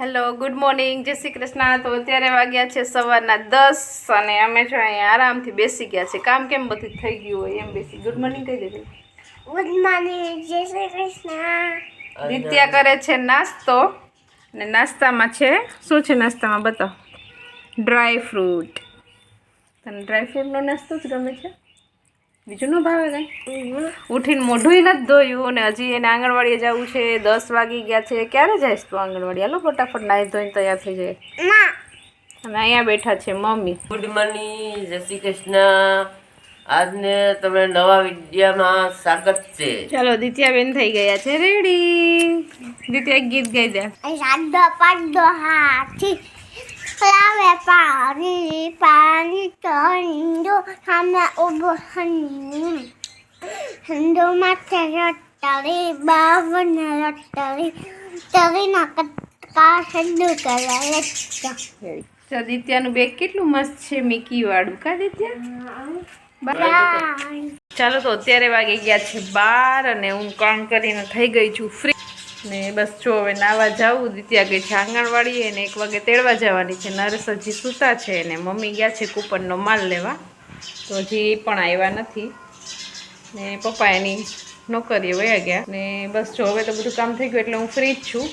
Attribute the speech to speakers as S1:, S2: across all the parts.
S1: Hello good morning જય શ્રી કૃષ્ણ. તો અત્યારે વાગ્યા છે સવારના દસ અને અમે જો અહીંયા આરામથી બેસી ગયા છે કામ કેમ બધું થઈ ગયું હોય એમ બેસી. ગુડ મોર્નિંગ કહી દેજો.
S2: ગુડ મોર્નિંગ જય શ્રી કૃષ્ણ.
S1: નિત્યા કરે છે નાસ્તો અને નાસ્તામાં છે શું છે નાસ્તામાં બતાવો? ડ્રાય ફ્રૂટ તને ડ્રાય ફ્રૂટનો નાસ્તો જ ગમે છે? બીજું ન ભાવે કઈ? ઉઠીને મોઢુંય નથી ધોયું અને હજી એને આંગણવાડીએ જવું છે દસ વાગી ગયા છે. ક્યારે જઈશ તું આંગણવાડી? હાલો ફટાફટ નાહી ધોઈને તૈયાર થઈ જાય. અને અહીંયા બેઠા છે મમ્મી.
S3: ગુડ મોર્નિંગ જય શ્રી કૃષ્ણ. આજને તમે નવા વિદ્યામાં સ્વાગત છે.
S1: ચાલો દિત્યાબેન થઈ ગયા છે રેડી. દિત્યા એક ગીત ગાઈ દે.
S2: લાવે પાણી પાણી તો સામે ઊભો હંડો હંડો માથે રટરી બાવન રટરી તરીના કટકા હંડો કરે
S1: તો દિત્યાનું બેગ કેટલું મસ્ત છે મિકી વાળું કા દિત્યા? ચાલો તો અત્યારે વાગે ગયા છે બાર અને હું કામ કરીને થઈ ગઈ છું. ફ્રી ને બસ જો હવે નાવા જાવું, દીત્યા ગઈ છે આંગણવાડી અને એક વાગે તેડવા જવાની છે. નરેશ હજી સૂતા છે ને મમ્મી ગયા છે કૂપનનો માલ લેવા. તો હજી પણ આવ્યા નથી. ને પપ્પા એની નોકરીએ વયા ગયા. ને બસ જો હવે તો બધું કામ થઈ ગયું એટલે હું ફ્રી જ છું.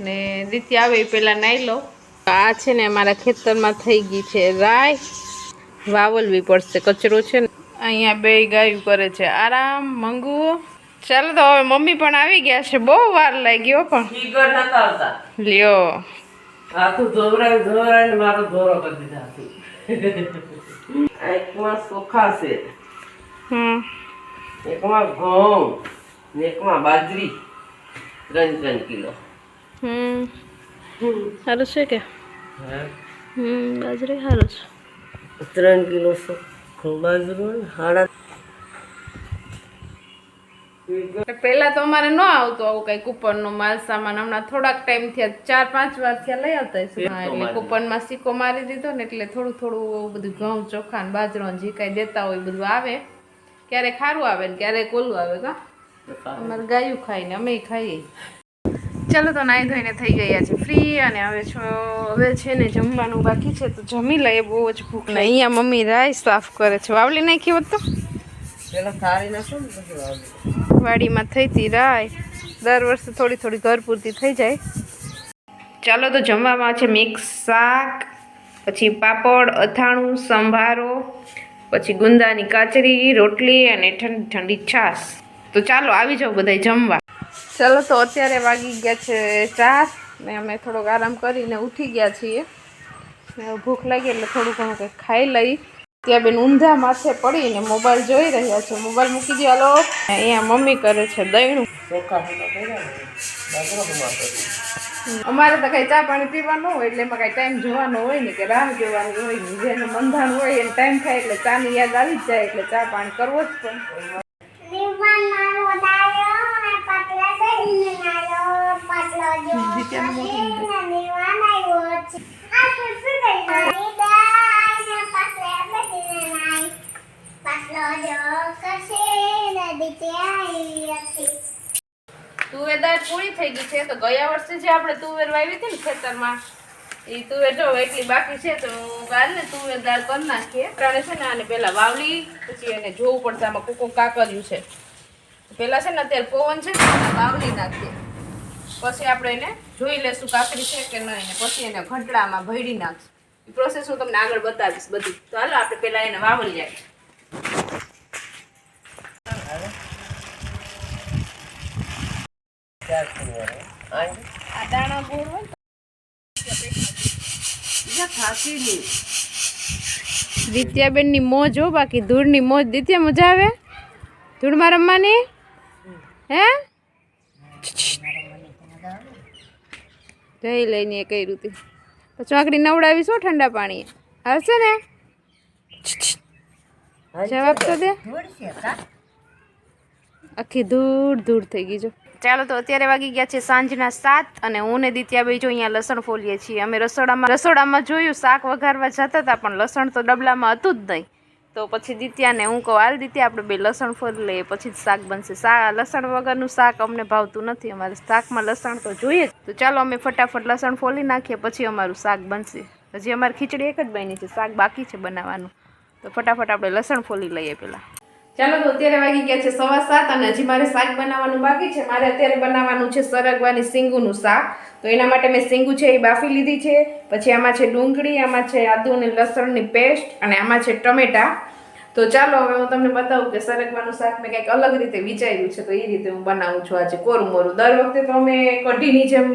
S1: ને દીત્યા આવે એ પહેલાં નાહી લો. આ છે ને અમારા ખેતરમાં થઈ ગઈ છે રાય વાવલવી પડશે, કચરો છે ને. અહીંયા બે ગાયું કરે છે. આરામ મંગુઓ ચાલો તો હવે મમ્મી પણ આવી ગયા છે. બહુ વાર લાગ્યો પણ.
S3: ફીગર નતા આવતા.
S1: લ્યો.
S3: આખું ધોવરાય ધોવરાય મારો ધોરો કરી દીધા એકમાં સોખા છે.
S1: હમ.
S3: એકમાં ઘઉં ને એકમાં બાજરી. ત્રણ ત્રણ કિલો.
S1: હમ. સારું છે કે? હમ બાજરી સારું છે.
S3: ત્રણ કિલો બાજરો સાડા
S1: પહેલા તો અમારે ન આવતું આવું કઈ કૂપનનો માલ સામાન. હમણાં થોડાક ટાઈમ થયા ચાર પાંચ વાર થયા લઈ આવતા એટલે કુપનમાં સિક્કો મારી દીધો ને એટલે થોડું થોડું બધું ઘઉં ચોખા ને બાજરો જે કઈ દેતા હોય બધું આવે. ક્યારેક ખારું આવે ને ક્યારેક ઓલું આવે કા અમારે ગાયું ખાઈ ને અમે ખાઈએ. ચાલો તો નાહી ધોઈને થઈ ગયા છે ફ્રી અને હવે છો હવે છે ને જમવાનું બાકી છે. તો જમી લઈએ બહુ જ ભૂખ ને અહીંયા મમ્મી રાઈ સાફ કરે છે. વાવલી નાખી હોત તો? વાડીમાં થઈ હતી રાય. દર વર્ષે થોડી થોડી ઘર પૂરતી થઈ જાય. ચાલો તો જમવામાં છે મિક્સ શાક, પછી પાપડ, અથાણું, સંભારો, પછી ગુંદાની કાચરી, રોટલી અને ઠંડી ઠંડી છાશ. તો ચાલો આવી જાઓ બધા જમવા. ચાલો તો અત્યારે વાગી ગયા છે ચાર ને અમે થોડોક આરામ કરીને ઉઠી ગયા છીએ. ભૂખ લાગી એટલે થોડું ઘણું કંઈક ખાઈ લઈ. ત્યાં બેન ઊંધા માથે પડીને મોબાઈલ જોઈ રહ્યા છે. મોબાઈલ મૂકી દે, હાલો. અહીંયા મમ્મી કરે છે દહીણું.
S3: ને.
S1: અમારે તો કઈ ચા પાણી પીવાનું હોય એટલે એમાં કઈ ટાઈમ જોવાનો હોય ને કે રાહ જોવાની હોય ને. જેને બંધાણ હોય એને ટાઈમ થાય એટલે ચાની યાદ આવી જ જાય એટલે ચા પાણી કરવો જ પણ
S2: ને પાટલો જો
S1: તુવેર દાળ પૂરી થઈ ગઈ છે, તો ગયા વર્ષે જે આપણે તુવેર વાવી હતી ને ખેતરમાં એ તુવેર જો એટલી બાકી છે, તો કાલ ને તુવેર દાળ કરી નાખીએ. કારણ છે ને આને પહેલાં વાવલી, પછી એને જોવું પડશે આમાં કોકો કાકર્યું છે. પહેલાં છે ને અત્યારે પવન છે ને વાવલી નાખીએ. પછી આપણે એને જોઈ લેશું કાકરી છે કે નહીં પછી એને ઘંટડામાં ભરી નાખશું. પ્રોસેસ હું તમને આગળ બતાવીશ બધી. તો હાલો આપણે પહેલા એને વાવલી જાય. દાણા ગોળ હોય ને મોજ હો બાકી ધૂળની મોજ. દિત્યા મજા આવે? ધૂળમાં રમવાની? હે? જઈ લઈને કઈ કર્યું તું પછી આકડી ઠંડા પાણી આવશે ને? જવાબ તો દે. આખી ધૂળ ધૂળ થઈ ગઈ જો. ચાલો તો અત્યારે વાગી ગયા છે સાંજના સાત અને હું ને દિત્યાભાઈ જો અહીંયા લસણ ફોલીએ છીએ. અમે રસોડામાં રસોડામાં જોયું શાક વઘારવા જતા હતા પણ લસણ તો ડબલામાં હતું જ નહીં. તો પછી દિત્યાને હું કહું, હાલ દિત્યા, આપણે બે લસણ ફોલી લઈએ, પછી જ શાક બનશે. શા લસણ વગરનું શાક અમને ભાવતું નથી. અમારે શાકમાં લસણ તો જોઈએ તો ચાલો અમે ફટાફટ લસણ ફોલી નાખીએ, પછી અમારું શાક બનશે. હજી અમારી ખીચડી એક જ બની છે, શાક બાકી છે બનાવવાનું. તો ફટાફટ આપણે લસણ ફોલી લઈએ પહેલાં. ચાલો તો અત્યારે વાગી ગયા છે સવા સાત અને હજી મારે શાક બનાવવાનું બાકી છે. મારે અત્યારે બનાવવાનું છે સરગવાની સિંગુનું શાક. તો એના માટે મેં સિંગુ છે એ બાફી લીધી છે. પછી આમાં છે ડુંગળી, આમાં છે આદુ અને લસણની પેસ્ટ અને આમાં છે ટમેટા. તો ચાલો હવે હું તમને બતાવું કે સરગવાનું શાક મેં કંઈક અલગ રીતે વિચાર્યું છે, તો એ રીતે હું બનાવું છું આજે કોરું મોરું. દર વખતે તો અમે કઢીની જેમ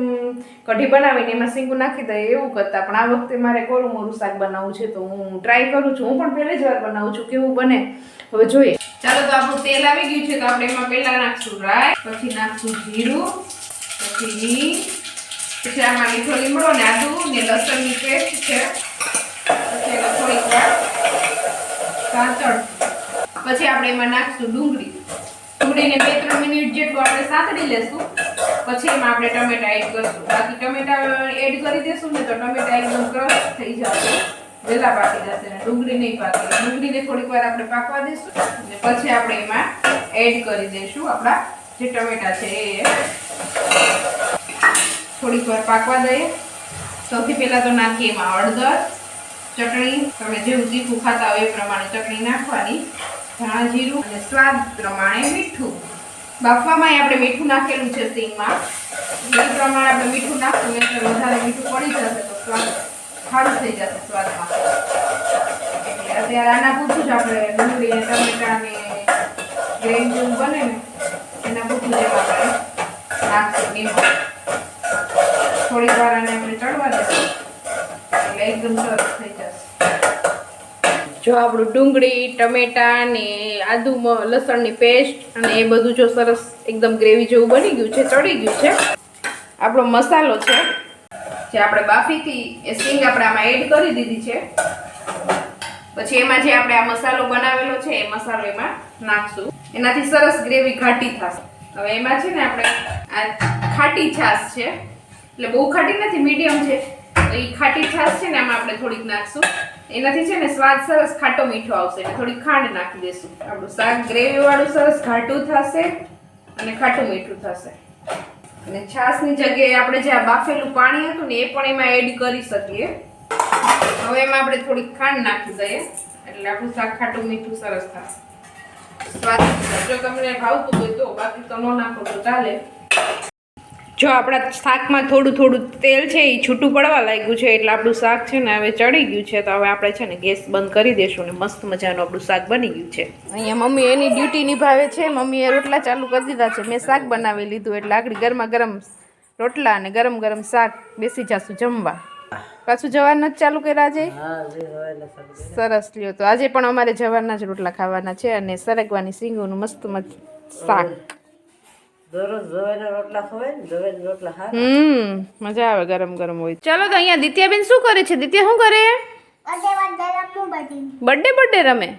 S1: કઢી બનાવીને એમાં સિંગુ નાખી દઈએ એવું કરતા, પણ આ વખતે મારે કોરું મોરું શાક બનાવવું છે, તો હું ટ્રાય કરું છું. હું પણ પહેલી જ વાર બનાવું છું, કેવું બને? હવે જોઈએ. ચાલો તો આપણું તેલ આવી ગયું છે, તો આપણે એમાં પહેલા નાખશું રાઈ, પછી નાખશું જીરું, પછી ઘી પછી આમાં લીધો લીમડો ને આદુ ને લસણની પેસ્ટ છે, પછી થોડીક વાર સાંતળ પછી આપણે એમાં નાખશું ડુંગળી. ડુંગળીને બે, ત્રણ મિનિટ જેટલું આપણે સાતડી લેશું. પછી એમાં આપણે ટમેટા એડ કરશું. બાકી ટમેટા એડ કરી દેશું ને તો ટમેટા એકદમ ક્રશ થઈ જશે. વેલા પાકી જશે ને ડુંગળી નહીં પાકે. ડુંગળીને થોડીક વાર આપણે પાકવા દઈશું અને પછી આપણે એમાં એડ કરી દઈશું આપણા જે ટમેટા છે એ. થોડીક વાર પાકવા દઈએ. સૌથી પહેલાં તો નાખીએ એમાં હળદર. ચટણી તમે જેવું તીખું ખાતા હોય એ પ્રમાણે ચટણી નાખવાની. ધાણા જીરું અને સ્વાદ પ્રમાણે મીઠું. બાફવામાં આપણે મીઠું નાખેલું છે સિંગમાં. એ પ્રમાણે આપણે મીઠું નાખવું એટલે વધારે મીઠું પડી જશે તો સ્વાદ ખારું થઈ જશે સ્વાદમાં. અત્યારે આના પૂછું જ આપણે ડુંગળી અને ટમેટા ને ગ્રેવી જેવું બને ને, એના પૂછું જેમ આપણે નાખશું નિમક. થોડીક વાર આને આપણે ચડવા દઈશું જો આપણું ડુંગળી, ટમેટા ને આદુ લસણ લસણની પેસ્ટ અને એ બધું જો સરસ એકદમ ગ્રેવી જેવું બની ગયું છે, ચડી ગયું છે. આપણો મસાલો છે. જે આપણે બાફી હતી એ સિંગ આપણે આમાં એડ કરી દીધી છે. પછી એમાં જે આપણે આ મસાલો બનાવેલો છે, એ મસાલો એમાં નાખશું. એનાથી સરસ ગ્રેવી ઘાટી થશે. હવે એમાં છે ને આપણે આ ખાટી છાશ છે. એટલે બહુ ખાટી નથી, મીડિયમ છે. એ ખાટી છાશ છે ને આમાં આપણે થોડીક નાખશું. એનાથી છે ને સ્વાદ સરસ ખાટો મીઠો આવશે થોડીક ખાંડ નાખી દેશું આપણું શાક ગ્રેવી વાળું સરસ ઘાટું થશે અને ખાટું મીઠું થશે. અને છાશની જગ્યાએ આપણે જે આ બાફેલું પાણી હતું ને એ પણ એમાં એડ કરી શકીએ. હવે એમાં આપણે થોડીક ખાંડ નાખી દઈએ. એટલે આપણું શાક ખાટું મીઠું સરસ થશે. સ્વાદ જો તમને ભાવતું હોય તો, બાકી તો ન નાખો તો ચાલે. જો આપણા શાકમાં થોડું થોડું તેલ છે એ છૂટું પડવા લાગ્યું છે, એટલે આપણું શાક છે ને હવે ચડી ગયું છે, તો હવે આપણે છે ને ગેસ બંધ કરી દેશું ને મસ્ત મજાનું આપણું શાક બની ગયું છે. અહીંયા મમ્મી એની ડ્યુટી નિભાવે છે, મમ્મીએ રોટલા ચાલુ કરી દીધા છે, મેં શાક બનાવી લીધું, એટલે આગળ ગરમા ગરમ રોટલા અને ગરમ ગરમ શાક બેસી જાશું જમવા. પાછું જવાના જ ચાલુ કર્યા આજે? સરસ લ્યો, તો આજે પણ અમારે જવાના જ રોટલા ખાવાના છે અને સરગવાની સિંગોનું મસ્ત મસ્ત શાક. હમ મજા આવે ગરમ ગરમ હોય. ચાલો તો અહીંયા દિત્યાબેન શું કરે છે? દિત્યા શું કરે? બર્થડે બર્થડે રમે?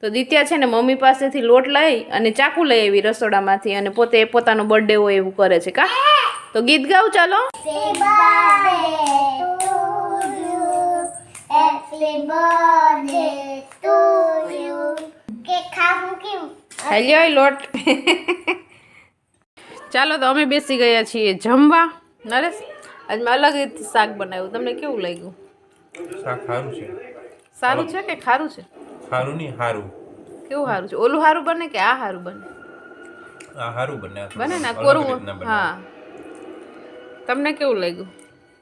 S1: તો દિત્યા છે ને મમ્મી પાસેથી લોટ લઈ અને ચાકુ લઈ આવી રસોડામાંથી અને પોતે પોતાનો બર્થડે હોય એવું કરે છે કા? તો ગીત ગાવ ચાલો.
S2: Happy birthday
S1: ચાલો તો અમે બેસી ગયા છીએ જમવા. નરેશ આજ મેં અલગ રીતે શાક બનાવ્યું. તમને કેવું લાગ્યું?
S4: શાક સારું છે.
S1: સારું છે કે ખારું છે?
S4: સારું નહીં સારું
S1: કેવું સારું છે? ઓલું સારું બને કે આ સારું બને?
S4: આ સારું બને
S1: બને ને કોરું હા. તમને કેવું લાગ્યું?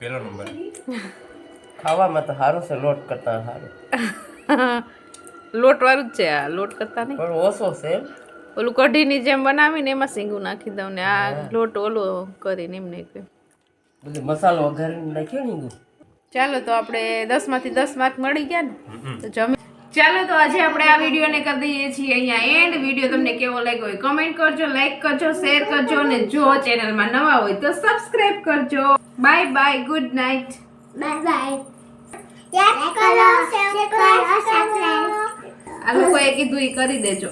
S4: પેલો નંબર.
S3: ખાવામાં તો સારું છે લોટ કરતા સારું
S1: લોટ વાળું જ છે આ લોટ કરતા નહીં?
S3: પણ ઓછો છે
S1: ઓલું કઢીની જેમ બનાવીને એમાં સીંગું નાખી દઉં ને આ લોટ ઓલો કરીને એમને
S3: બધું મસાલો વઘારીને નાખ્યો ને
S1: ચાલો તો આપણે દસમાંથી દસ માર્ક મળી ગયા ને. તો જમી ચાલો તો આજે આપણે આ વિડીયોને કરી દઈએ છીએ અહીંયા એન્ડ વીડિયો તમને કેવો લાગ્યો હોય કમેન્ટ કરજો લાઈક કરજો શેર કરજો અને જો ચેનલમાં નવા હોય તો સબસ્ક્રાઇબ કરજો. Bye bye good night
S2: bye bye યાદ કરો સબસ્ક્રાઇબ
S1: આ લોકોએ કીધું એ કરી દેજો.